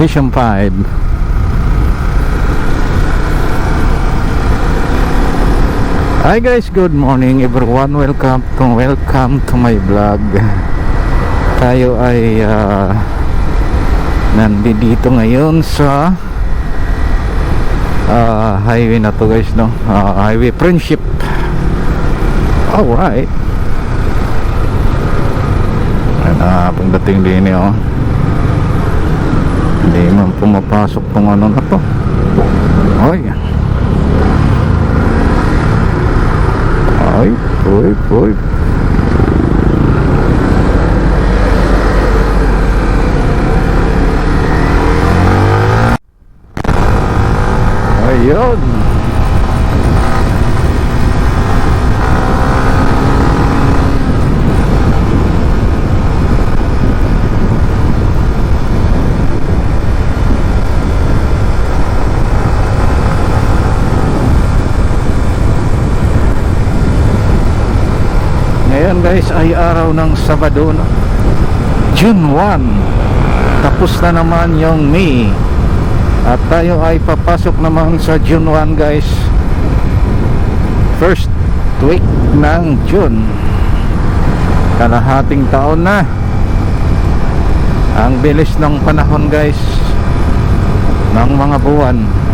Station 5 Hi guys, good morning everyone. Welcome to welcome to my vlog. Tayo ay uh, nandito ngayon sa uh, highway na to guys, no? Uh, highway Friendship. Alright. Ayan na, pagdating din eh, oh. Hindi man pumapasok tong ano na to. Oy. Ay, oy, oy. Ayun. Guys ay araw ng Sabado? June 1 Tapos na naman yung May. At tayo ay papasok naman sa June 1 guys. First week ng June. Kalahating taon na. Ang bilis ng panahon guys Ng mga buwan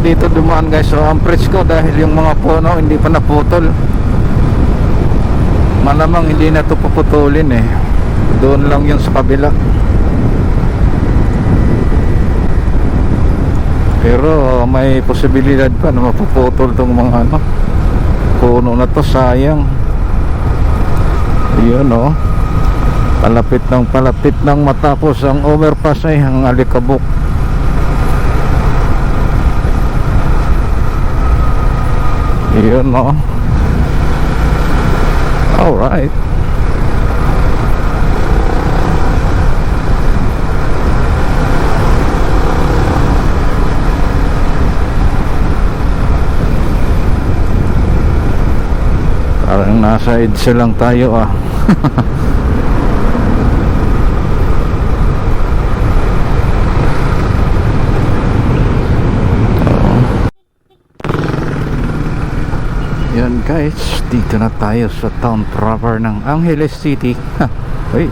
dito dumaan guys. So ang presko dahil yung mga puno hindi pa naputol. Malamang hindi na to puputulin eh. Doon lang yung sa kabila. Pero may posibilidad pa na mapuputol tong mga ano puno na to. Sayang. Yun oh. Palapit ng palapit ng matapos ang overpass ay ang alikabok Yun no. Alright. Parang nasa EDSA lang tayo ah. Yan guys, dito na tayo sa town proper ng Angeles City. Ha, Uy.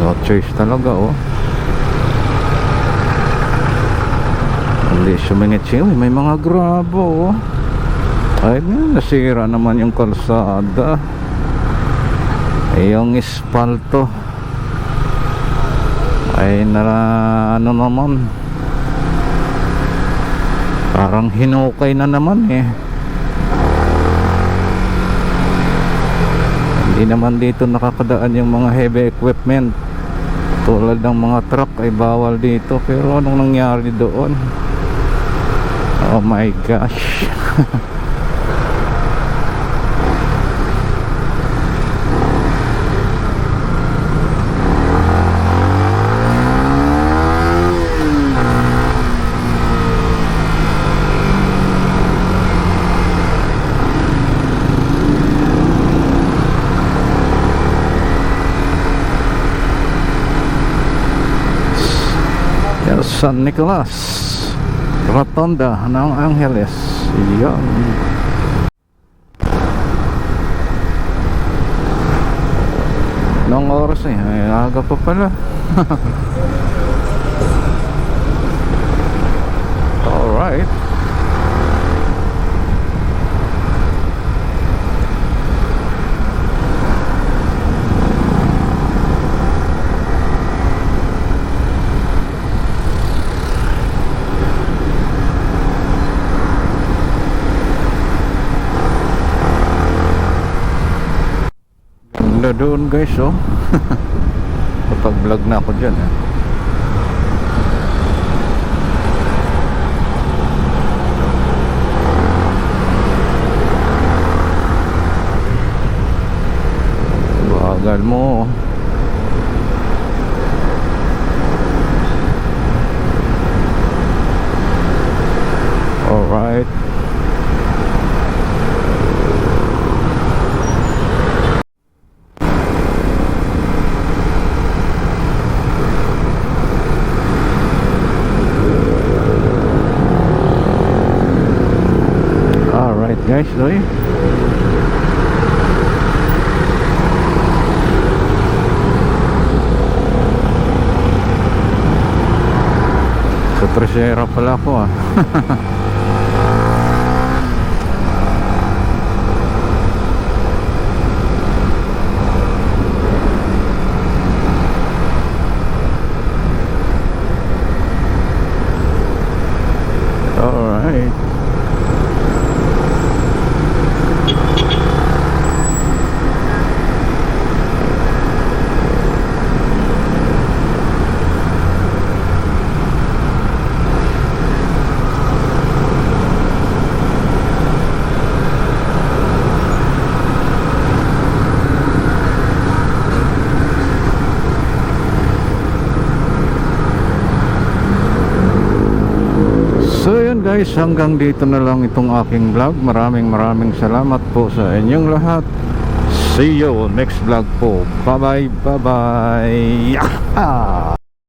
No choice talaga oh. Hindi sumingit siya. Uy, may mga grabo oh. Ay, nasira naman yung kalsada yung espalto. Ay na ano naman. Parang hinukay na naman eh. Hindi naman dito nakakadaan yung mga heavy equipment. Tulad ng mga truck ay bawal dito. Pero anong nangyari doon? Oh my gosh Yan, San Nicolas Rotonda ng Angeles yan Nung oras eh, ay aga pa pala doon guys oh kapag vlog na ako dyan eh. bagal mo alright guys, doy. Sa Tresera pala ako ah. Alright. So yun guys, hanggang dito na lang itong aking vlog. Maraming maraming salamat po sa inyong lahat. See you next vlog po. Bye bye, bye bye.